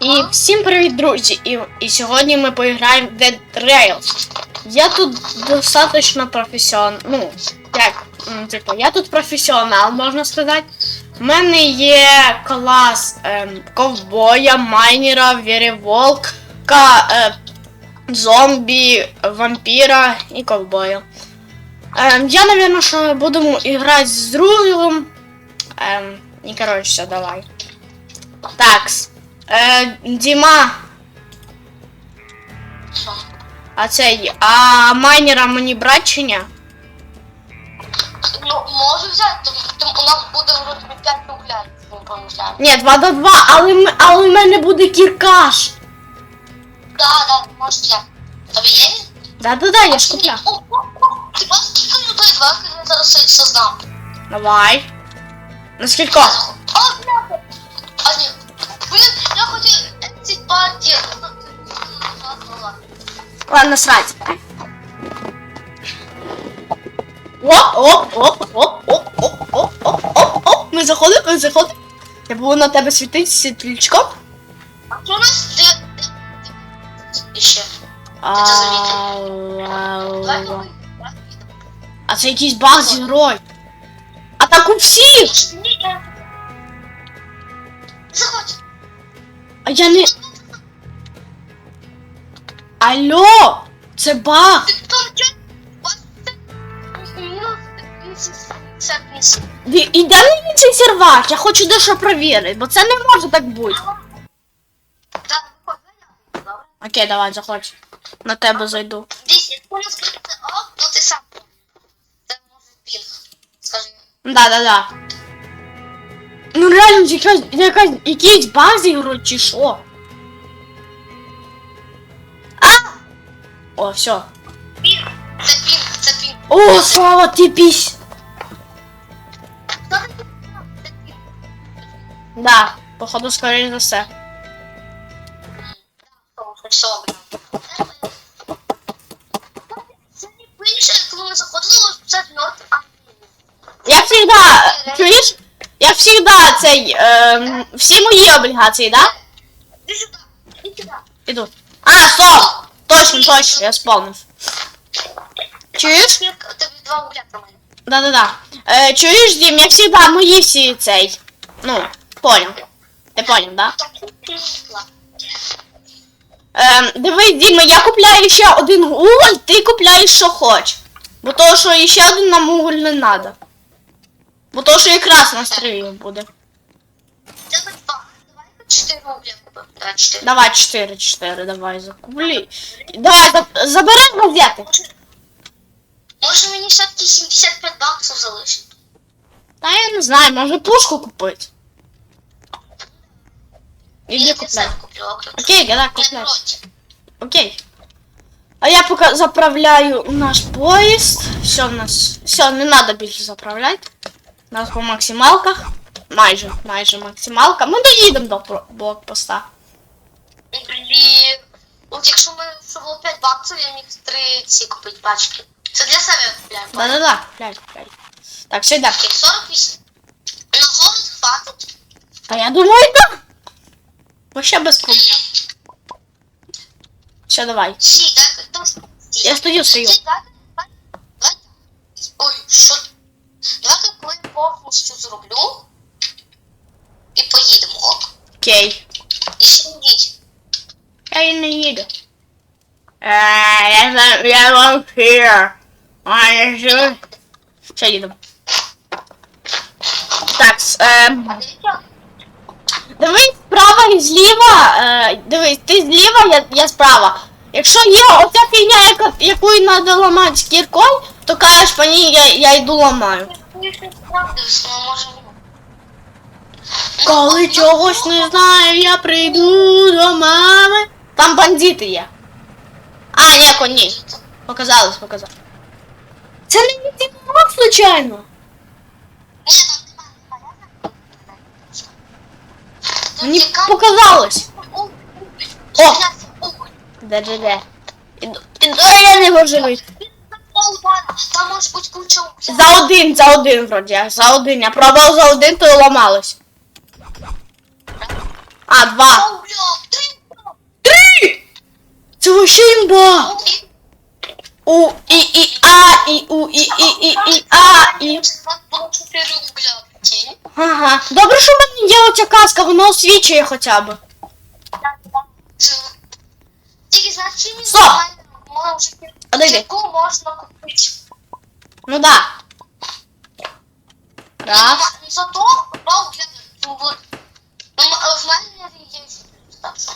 І всім привіт, друзі! І, і сьогодні ми поіграємо в Dead Rails. Я тут достатньо професіонал. Ну, як, типу, я тут професіонал, можна сказати. У мене є клас ем, ковбоя, майнера, віріволка, е, зомбі, вампіра і ковбоя. Ем, я, напевно, що будемо грати з другом. Ем, і коротше, давай. Такс. Е, Діма, Що? а цей, а майнера мені брати чи ні? Ну, можу взяти, тому у нас буде вроді 5 угля, якщо не помиляю. Ні, 2 до 2, але, м- але в мене буде кіркаш. Да, да, можеш взяти. Тобі є? Да-да-да, я ж купляв. О, о, о, Ти бачиш, скільки людей, давай я зараз создам. Давай. На скільки? А, бляха. А, ні. Блін, я хотів ці партії. Ладно, срать. Оп, оп, оп, оп, оп, оп, оп, оп, оп, оп. Ми заходимо, ми заходимо. Я буду на тебе світити світлячком. А що у нас де? І ще. А, це якийсь баг з. А так у всіх! А я не. Алло! Це баг! Ти там чо? Мінус 250 місць. Ді- Іде мені цей сервак, я хочу дещо перевірити, бо це не може так бути. Окей, давай, заходь. На тебе зайду. Десь, якщо у Ну реально, якась, якась, якийсь баг з ігрою чи що? А! О, все. Це пінг, це пінг. О, слава ти пісь! Да, походу, скоріше за все. Бля? Це не пише, коли ми заходили, це мертв, а Я всегда, чуєш? Я всегда цей, ем, всі мої облігації, да? Іди сюди, іди сюди. Іду. А, стоп! Точно, точно, я сповнив. Чуєш? Тобі два угля про мене. Да-да-да. Е, чуєш, Дім, я всегда мої всі цей. Ну, понял. Ти понял, да? Ем, дивись, Діма, я купляю ще один уголь, ти купляєш, що хоч. Бо то, що ще один нам уголь не надо. Вот то, и якраз настрою буде. Давай 4-4, давай закуплі. Давай, за... забирай газети. Може мені все-таки 75 баксів залишити. Та я не знаю, може пушку купить. Иди купляй. Окей, давай купляй. Окей. А я пока заправляю наш поезд. Все у нас. Все, не надо больше заправлять. У нас по максималках. Майже, майже максималка. Ми доїдемо до блокпоста. Блін. От якщо ми що було 5 баксів, я міг 3 ці купити пачки. Це для себе купляю. Да-да-да, купляй, купляй. Так, все йде. Окей, 48. На голод хватить. Та я думаю, так. Вообще без проблем. Все, давай. Сі, дай там стій. Я стою, стою. Ой, що? Давай-ка коли повністю зроблю. І поїдемо, ок. Окей. І ще йдіть. Я не їду. Е, я, за- я вампір. А, я живу. Все, їду. Так, ем, Дивись справа і зліва. Е, дивись, ти зліва, я, я справа. Якщо є оця фігня, яка, яку треба ламати з кіркою, то кажеш по ній, я, я йду ламаю. Коли чогось не знаю, я прийду до мами. Там бандити є. А, ні, коні. Показалось, показалось. Це не відтімок, случайно. Мені показалось. О! Де-де-де. Іду, іду, я не можу вийти там може бути куча. За один, за один, вроді. За один. Я пробував за один, то ламалось. А, два. Три! Це вообще імба! У, і, і, а, і, у, і, і, і, і, а, і. Ага. Добре, що в мене є оця каска, вона освічує хоча б. Тільки значить, Стоп! Знаю, може, Подожди. яку можна купити. Ну да. Раз. Ну, Зато, ну, я ну, вот, ну, м- в мене є так що.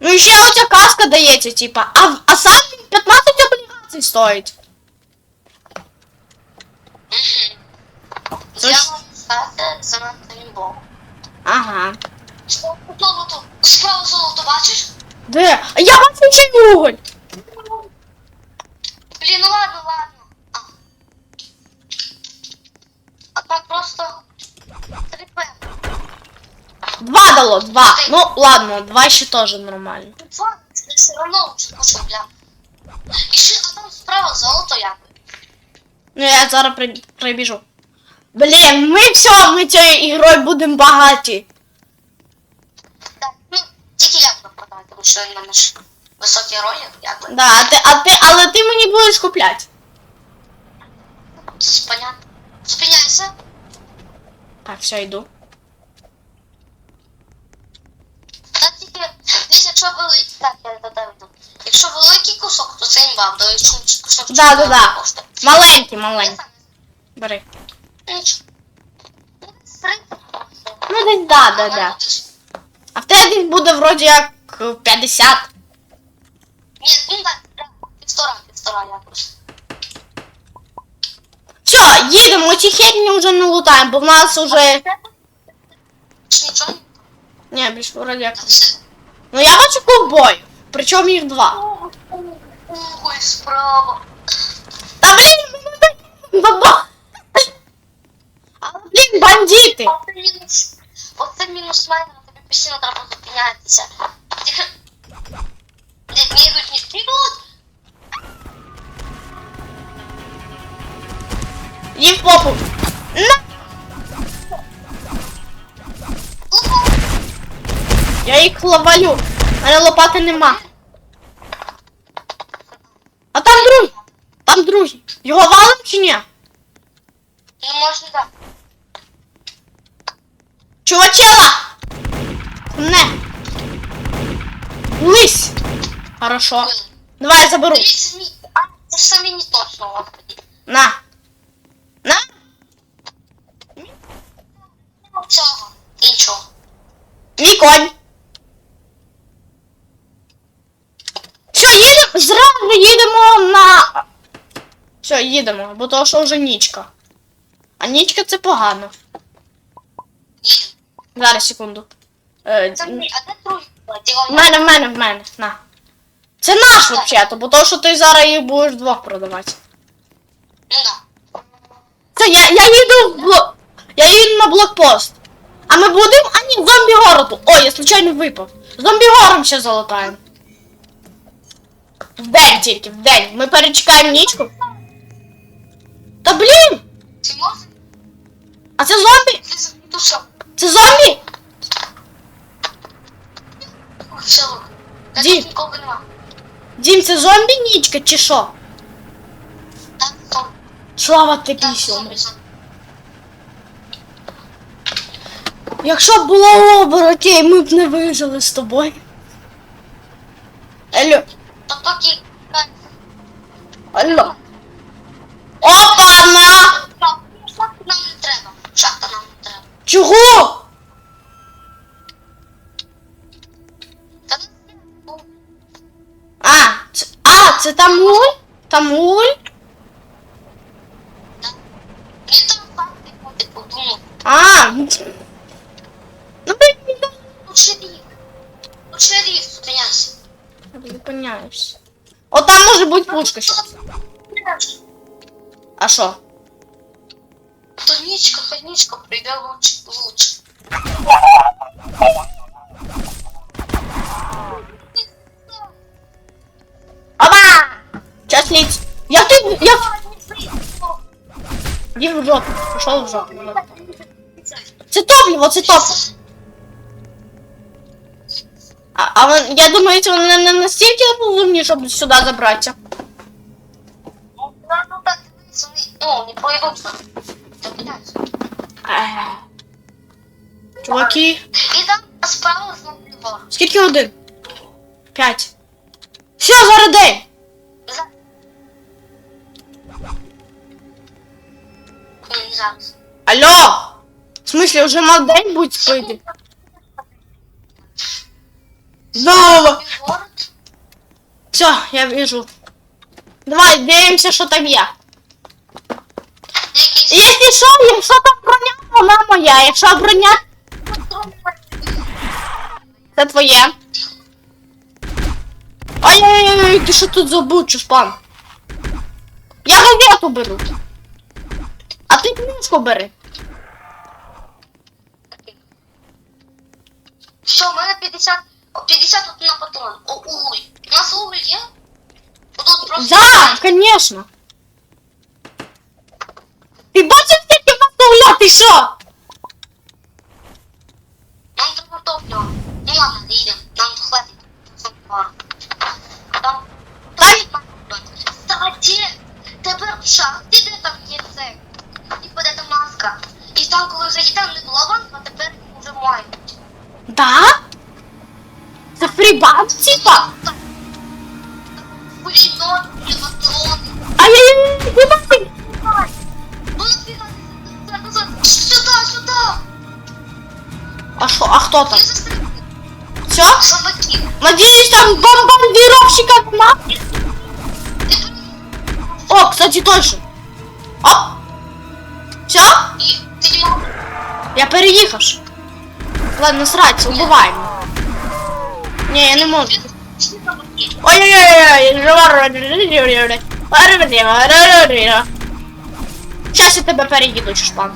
Ну і ще оця каска дається, типа. А, а сам він 15 облігацій стоїть. Це Я ж- вам сказати занадто імбо. Ага. Золото, справа золото бачиш? Де? А я бачу ще уголь. Блін, ну ладно, ладно. А, там просто 3П. Два дало, два. Ну ладно, два ще теж нормально. Два, все одно вже куча бля. І ще, а там справа золото як. Ну я зараз при, прибіжу. Блін, ми все, ми цією ігрою будемо багаті. Так, ну, тільки я буду продавати, тому що в мене ж високі ролі, як би. Да, а ти, а ти, але ти мені будеш купляти. Понятно. Спиняйся. Так, все, йду. Та тільки, десь, якщо великий, так, я до тебе йду. Якщо великий кусок, то це імба, до якщо кусок Да, да, да. коштує. Маленький, маленький. Бери. Нічого. Ну, десь три. Ну десь да, да, да. А в тебе десь буде вроді як е, 50. Ні, ну так, да, півтора, півтора якось. Все, їдемо, ці херні вже не лутаємо, бо в нас уже. Чи нічого? Ні, більш вроді як. Та все. Ну я бачу ковбой. Причому їх два. Ой, справа. Та блін, баба. Але блін, бандити. Оце мінус. Оце мінус мене, тобі постійно треба зупинятися. Бігуть, не бігуть. Їм в попу. На! Я їх ловалю. У мене лопати нема. А там другий. Там другий. Його валим чи ні? Ну, можна так. Чувачела! Не. Лись. Хорошо. Давай я заберу. А, це ж самі не точно. На. На. Цього. Іншого. Мій конь. Все, їдемо. Зразу їдемо на. Все, їдемо, бо то що вже нічка. А нічка це погано. Зараз секунду. Е, Це мій, а де другий? в мене, в мене, в мене. На. Це наш взагалі, бо то, що ти зараз їх будеш двох продавати. Ну да. Це я, я їду в блок. Я їду на блокпост. А ми будемо. А ні, зомбі городу. Ой, я случайно випав. Зомбі гором ще залутаємо. Вдень тільки, вдень. Ми перечекаємо нічку. Та блін! А це зомбі? Це зомбі? Ді. нема. Дім, це зомбі нічка чи що? Слава зомбі, зомбі. Якщо б було оборотей, ми б не вижили з тобою. Алло, алло. Це там уль? Там уль? Не там факти ходить, подумав. А, ну блін, Тут шериф. Тут шериф, зупиняйся. я зупиняюсь. О, там може бути пушка ще. А що? То нічка, хай нічка прийде лучше, лучше. Я тут, в жопу, пішов в жопу. Це топливо, це топливо. А, а вон- я думаю, що вони не настільки розумні, щоб сюди забратися. Ну, не пройдуть. Запитайся. Е. Чуваки, І там справа знову скільки годин? П'ять. Ні. Алло! В смысле, уже мал день будет спойти? Здорово! Все, я вижу. Давай, дивимося, що там є. Якийсь Якщо що, якщо там броня, вона моя. Якщо броня, це твоє. Ай-яй-яй, ти що тут забув, чушпан? Я газету беру. А ти книжку бери. Що, у мене 50, о, 51 патрон. О, уголь. У нас уголь є? Тут просто... Да, конечно. Ти бачив, скільки в нас угля, ти що? Нам треба топливо. Ну ладно, не їдемо. Нам хватить. Там... Ай! Кстати, тепер в шахті, де там є це, типу, де там маска. І там, коли вже є там не була банка, а тепер їх вже мають. Да? Це типа? Пулемет, і патрони. Ай-яй-яй, назад. Сюда, сюда. А що, а хто там? Все? Надеюсь, там бомбардировщика нема? О, кстати, точно. Оп! Все? Я переїхав. Ладно, срать, убиваємо. Ні, я не можу. Ой-ой-ой, Сейчас я тебе переїду, чушпан.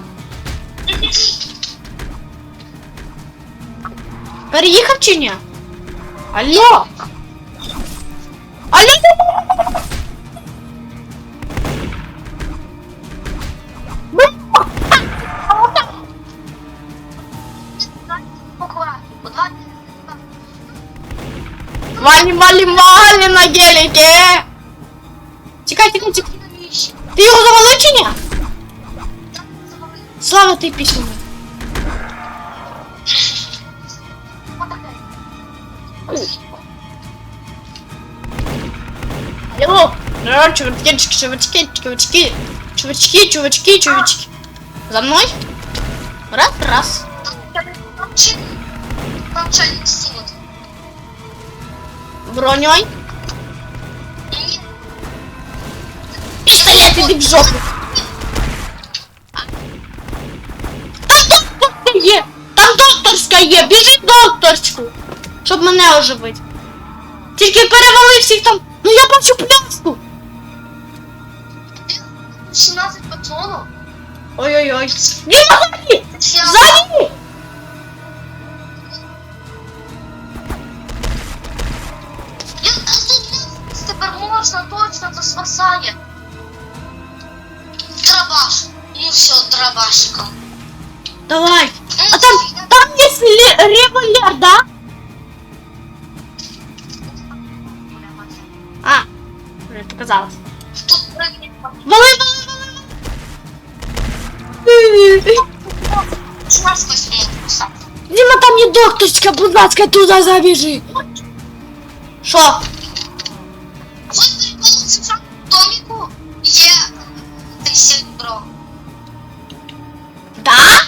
Переїхав чи ні? Алло! Алло! Вали, вали, вали на гелике! Тікай, тікай, тікай. Навіщо? Ти його завалив чи ні? Так, завали. Слава ти пісню. Отаке. Алло! Алло, чувачки, чувачки, чувачки, чувачки, чувачки, чувачки. За мной? Раз, раз. Там чи- Там чайник сіло. Броней. Пистолет, иди в жопу. Там докторська є! Там докторська є! Біжи докторську! Щоб мене оживити. Тільки перевали всіх там. Ну я бачу пляшку. 17 патронів. Ой-ой-ой. Діма, ззаді! Це тепер можна точно це спасає. Драбаш. Ну все, драбашиком. Давай. Ну, А там, там есть ле- револьвер, да? А, мне показалось. Тут прыгнет. Вали, вали, вали. Нас возьмут. Дима, там є докторська, будь ласка, туди забіжи. Що? Ти серебро. Да?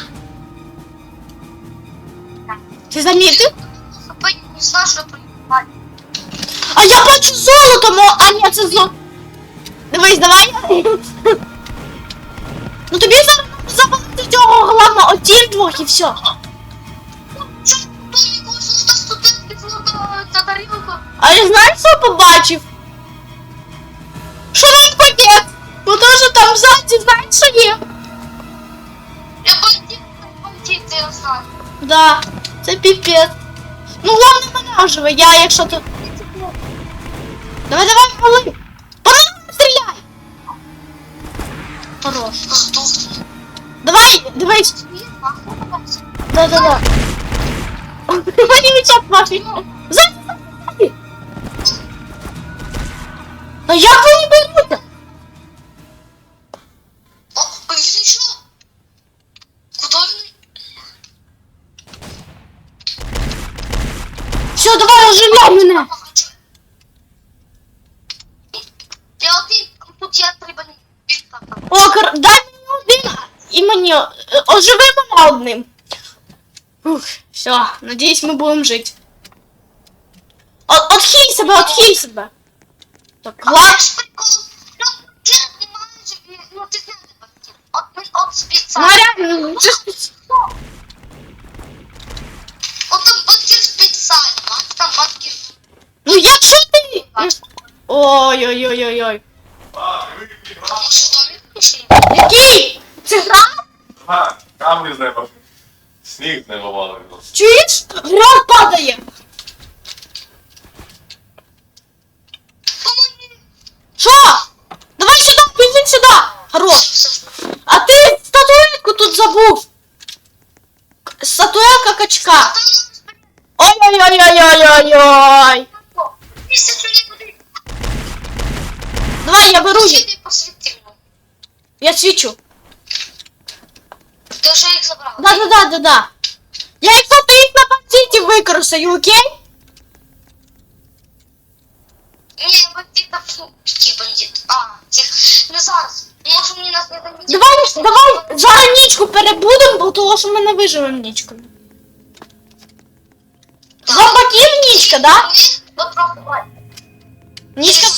Ти замітив? Не знаю, що приїхати. А я бачу золото, мо... а ні, це золото. Дивись, давай. Ну тобі зараз забути цього головного, оті двох і все. А я знаєш, що побачив? Бо то, там ззаді, знаєш, що є? Я бандит, бандит, я знаю. Да, це піпець. Ну головне мене оживе, я якщо то. Давай, давай, вали. По нам стріляй. Хорош. Здохни. Давай, дивись. Да, да, да. Мені відчат ваші. Немає живі, ну ти знаєш, батьків. От, ми- от спеціально. Маря, ну, це ж... От там батьків спеціально, а там батьків. Ну якщо ти... Ой-ой-ой-ой-ой. Тому що там їх пішли. Який? Це гра? А, камні з неба. Сніг з неба валить. Чуєш? Гра падає. Що? Давай сюди, біжим сюди. Хорош. А ти статуетку тут забув. Статуетка качка. Один. Давай я беру посвітив. Я свічу. Ти вже їх забрав. Да-да-да-да-да. Я якщо ти їх на бандиті використаю, окей? Ні, бандита, фу, ті бандит. А, тих. Не зараз. Може мені нас не замітить. Давай, давай зараз нічку перебудемо, бо того, що ми не виживемо нічкою. Зомбаків нічка, да? Нічка.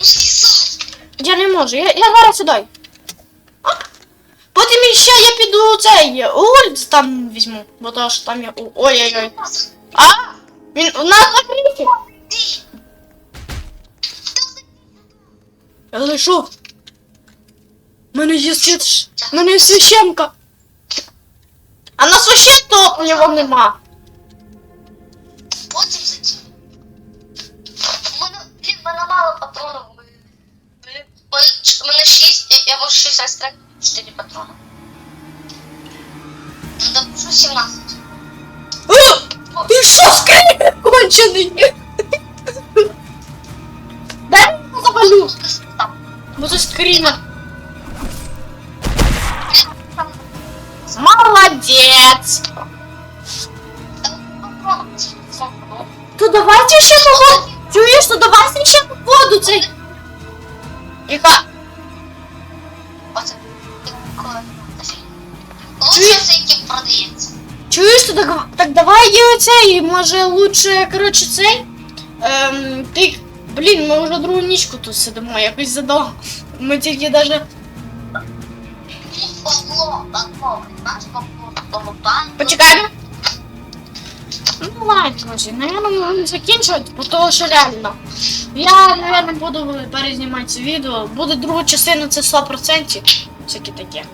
Ну, слізай. Я не можу, я, я зараз сюди. Потім ще я піду цей ульт там візьму, бо то що там я. Ой-ой-ой. А! Він у нас закриті. Я зайшов. У мене є світ. У мене є священка. А на священто у нього нема. 4 патрона. Ну, допущу 17. О, ти що, скріп кончений? Дай мені його завалю. Там. Бо це скрінер. Там. Молодець. Там патроном. То давайте ще на воду. Чуєш, то давайте ще на воду Чуєш, так, так давай цей, може лучше, коротше, цей. Ем, ти, блін, ми вже другу нічку тут сидимо, якось задовго. Ми тільки даже. Почекаємо. Ну ладно, друзі, наверное, можемо закінчувати, бо того що реально. Я, наверное, буду перезнімати це відео. Буде друга частина, це 100%. Всяке таке.